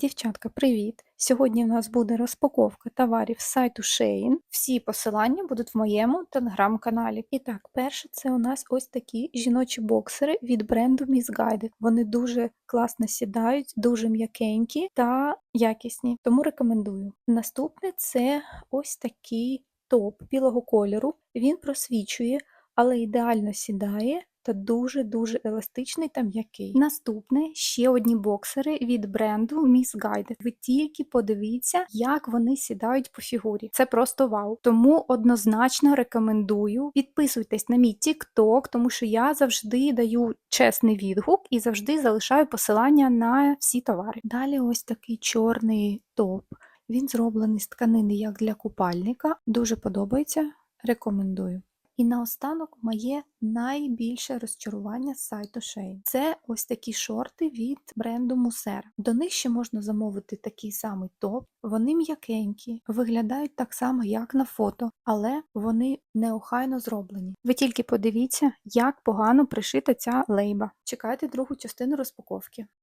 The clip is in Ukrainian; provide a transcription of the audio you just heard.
Дівчатка, привіт! Сьогодні в нас буде розпаковка товарів з сайту Shein. Всі посилання будуть в моєму телеграм-каналі. І так, перше, це у нас ось такі жіночі боксери від бренду Miss Guided. Вони дуже класно сідають, дуже м'якенькі та якісні, тому рекомендую. Наступне це ось такий топ білого кольору. Він просвічує, але ідеально сідає та дуже-дуже еластичний та м'який. Наступне ще одні боксери від бренду Miss Guided. Ви тільки подивіться, як вони сідають по фігурі. Це просто вау. Тому однозначно рекомендую. Підписуйтесь на мій TikTok, тому що я завжди даю чесний відгук і завжди залишаю посилання на всі товари. Далі ось такий чорний топ. Він зроблений з тканини як для купальника. Дуже подобається. Рекомендую. І наостанок моє найбільше розчарування з сайту Shein. Це ось такі шорти від бренду Мусер. До них ще можна замовити такий самий топ. Вони м'якенькі, виглядають так само, як на фото, але вони неохайно зроблені. Ви тільки подивіться, як погано пришита ця лейба. Чекайте другу частину розпаковки.